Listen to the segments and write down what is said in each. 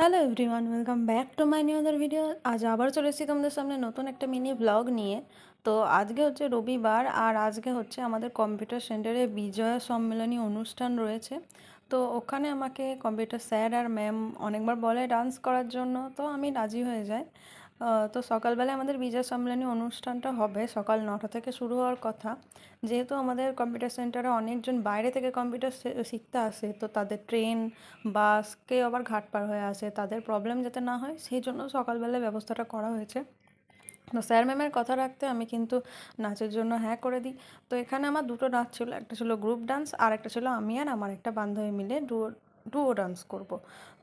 Hello everyone welcome back to my new other video আজ আবার চলে এসেছি তোমাদের সামনে নতুন একটা মিনি ব্লগ নিয়ে। তো আজকে হচ্ছে রবিবার আর আজকে হচ্ছে আমাদের কম্পিউটার সেন্টারে বিজয়া সম্মেলনী অনুষ্ঠান রয়েছে। তো ওখানে আমাকে কম্পিউটার স্যার আর ম্যাম অনেকবার বলে ডান্স করার জন্য। তো আমি রাজি হয়ে যাই। তো সকালবেলায় আমাদের বিজয় সম্মেলনী অনুষ্ঠানটা হবে, সকাল নটা থেকে শুরু হওয়ার কথা। যেহেতু আমাদের কম্পিউটার সেন্টারে অনেকজন বাইরে থেকে কম্পিউটার শিখতে আসে, তো তাদের ট্রেন বাসকে আবার ঘাট পার হয়ে আসে, তাদের প্রবলেম যাতে না হয়, সেই জন্য সকালবেলায় ব্যবস্থাটা করা হয়েছে। তো স্যার ম্যামের কথা রাখতে আমি কিন্তু নাচের জন্য হ্যাঁ করে দিই। তো এখানে আমার দুটো নাচ ছিল, একটা ছিল গ্রুপ ডান্স আর একটা ছিল আমি আর আমার একটা বান্ধবী মিলে ডুয়ো ডুয়ো ডান্স করব।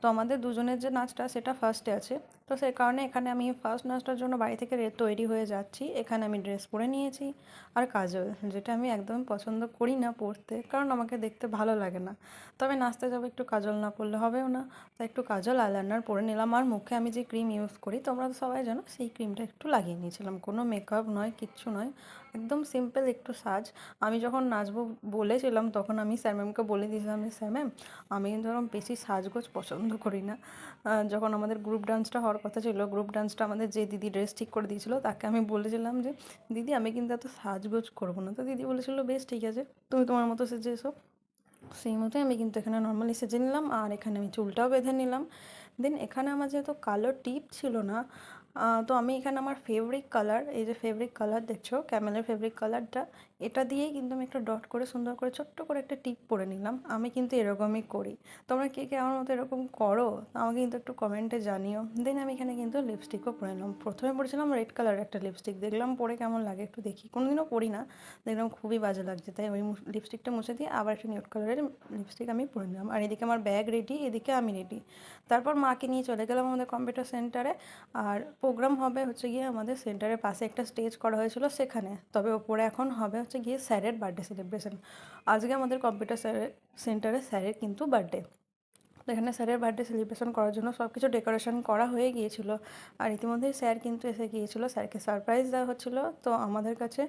তো আমাদের দুজনের যে নাচটা, সেটা ফার্স্টে আছে। তো সেই কারণে এখানে আমি ফার্স্ট নাচটার জন্য বাড়ি থেকে রে- তৈরি হয়ে যাচ্ছি। এখানে আমি ড্রেস পরে নিয়েছি আর কাজল, যেটা আমি একদম পছন্দ করি না পরতে, কারণ আমাকে দেখতে ভালো লাগে না। তবে নাচতে যাব একটু কাজল না পরলে হবেও না। তাই একটু কাজল আইলাইনার পরে নিলাম। আর মুখে আমি যে ক্রিম ইউজ করি, তোমরা তো সবাই জানো, সেই ক্রিমটা একটু লাগিয়ে নিয়েছিলাম। কোনো মেকআপ নয়, কিচ্ছু নয়, একদম সিম্পল একটু সাজ। আমি যখন নাচবো বলেছিলাম, তখন আমি স্যার ম্যামকে বলে দিয়েছিলাম যে স্যার ম্যাম আমি কিন্তু এরকম বেশি সাজগোজ পছন্দ করি না। যখন আমাদের গ্রুপ ডান্সটা হওয়ার কথা ছিল। গ্রুপ ডান্সটা আমাদের যে দিদি ড্রেস ঠিক করে দিয়েছিল, তাকে আমি বলেছিলাম যে, দিদি, আমি কিন্তু এত সাজগোজ করব না। তো দিদি বলেছিল, বেশ, ঠিক আছে। তুমি তোমার মতো সেজে এসো। সেই মতোই আমি কিন্তু এখানে নর্মালি সেজে নিলাম, আর এখানে আমি চুলটাও বেঁধে নিলাম। দেন এখানে আমার যেহেতু কালো টিপ ছিল না তো আমি এখানে আমার ফেভারিট কালার এই যে ফেভারিট কালার দেখছ ক্যামেলের ফেভারিট কালারটা এটা দিয়েই কিন্তু আমি একটা ডট করে, সুন্দর করে, ছোট্ট করে একটা টিপ পরে নিলাম। আমি কিন্তু এরকমই করি। তোমরা কে কে আমার মতো এরকম করো, আমাকে কিন্তু একটু কমেন্টে জানিও। দেন আমি এখানে কিন্তু লিপস্টিকও পরে নিলাম। প্রথমে পরেছিলাম রেড কালার একটা লিপস্টিক দেখলাম পরে কেমন লাগে একটু দেখি। কোনোদিনও পরি না। দেখলাম খুবই বাজে লাগছে, তাই ওই লিপস্টিকটা মুছে দিয়ে আবার একটা নিউড কালারের লিপস্টিক আমি পরে নিলাম। আর এদিকে আমার ব্যাগ রেডি এদিকে আমি রেডি তারপর মাকে নিয়ে চলে গেলাম আমাদের কম্পিউটার সেন্টারে আর প্রোগ্রাম হবে হচ্ছে গিয়ে আমাদের সেন্টারের পাশে একটা স্টেজ করা হয়েছিল সেখানে। তবে ওপরে এখন হবে হচ্ছে গিয়ে স্যারের বার্থডে সেলিব্রেশন আজকে আমাদের কম্পিউটার স্যারের সেন্টারে স্যারের কিন্তু বার্থডে তো এখানে স্যারের বার্থডে সেলিব্রেশন করার জন্য সব কিছু ডেকোরেশন করা হয়ে গিয়েছিল। আর ইতিমধ্যেই স্যার কিন্তু এসে গিয়েছিল স্যারকে সারপ্রাইজ দেওয়া হচ্ছিল। তো আমাদের কাছে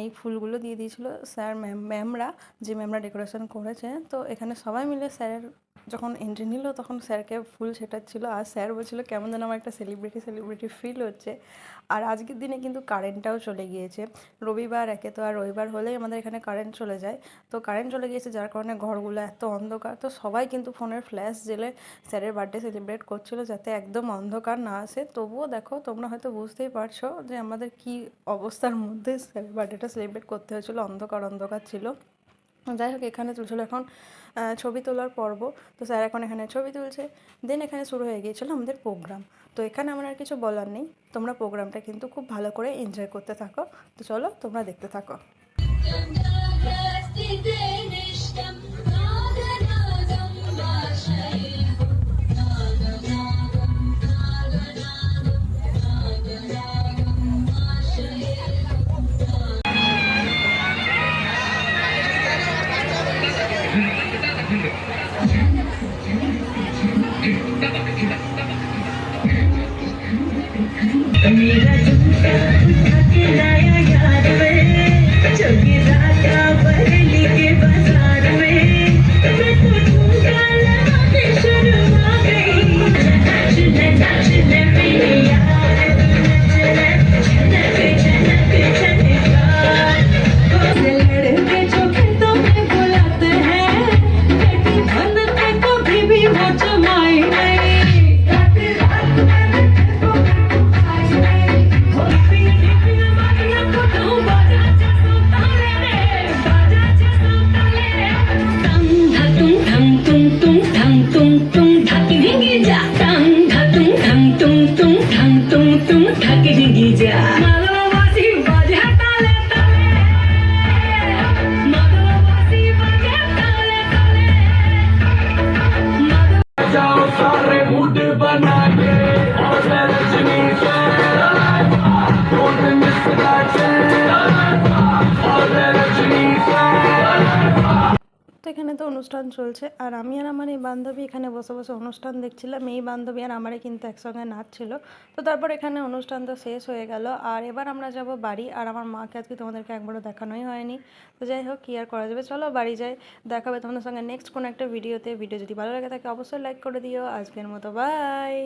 এই ফুলগুলো দিয়ে দিয়েছিল স্যার ম্যাম ম্যামরা যে ম্যামরা ডেকোরেশন করেছে। তো এখানে সবাই মিলে স্যারের যখন এন্ট্রি নিল, তখন স্যারকে ফুল সেটাচ্ছিল আর স্যার বলছিল, কেমন যেন আমার একটা সেলিব্রিটি সেলিব্রিটি ফিল হচ্ছে। আর আজকের দিনে কিন্তু কারেন্টটাও চলে গিয়েছে। রবিবার, একে তো আর রবিবার হলেই আমাদের এখানে কারেন্ট চলে যায়। তো কারেন্ট চলে গিয়েছে, যার কারণে ঘরগুলো এত অন্ধকার। তো সবাই কিন্তু ফোনের ফ্ল্যাশ জেলে স্যারের বার্থডে সেলিব্রেট করছিল যাতে একদম অন্ধকার না আসে। তবুও দেখো, তোমরা হয়তো বুঝতেই পারছ যে আমাদের কি অবস্থার মধ্যে স্যারের বার্থডেটা সেলিব্রেট করতে হয়েছিল। অন্ধকার অন্ধকার ছিল। যাই হোক, এখানে তুলছিল এখন ছবি তোলার পর্ব। তো স্যার এখন এখানে ছবি তুলছে। দেন এখানে শুরু হয়ে গিয়েছিল আমাদের প্রোগ্রাম তো এখানে আমার আর কিছু বলার নেই। তোমরা প্রোগ্রামটা কিন্তু খুব ভালো করে এনজয় করতে থাকো। তো চলো, তোমরা দেখতে থাকো। গিয়ে যা টাং ঢাতুং ঢাং তুং তুং ঢাং তুং তুং ঢাকে গিয়ে যা এখানে তো অনুষ্ঠান চলছে, আর আমি আর আমার এই বান্ধবী এখানে বসে বসে অনুষ্ঠান দেখছিলাম। এই বান্ধবী আর আমারে কিন্তু একসঙ্গে নাচছিল তো তারপর এখানে অনুষ্ঠান তো শেষ হয়ে গেল, আর এবার আমরা যাব বাড়ি। আর আমার মাকে আজকে তোমাদেরকে একবারও দেখানোই হয়নি। তো যাই হোক, কী আর করা যাবে? চলো বাড়ি যাই দেখাবে তোমাদের সঙ্গে নেক্সট কোনো একটা ভিডিওতে ভিডিও যদি ভালো লাগে থাকে, অবশ্যই লাইক করে দিও। আজকের মতো বাই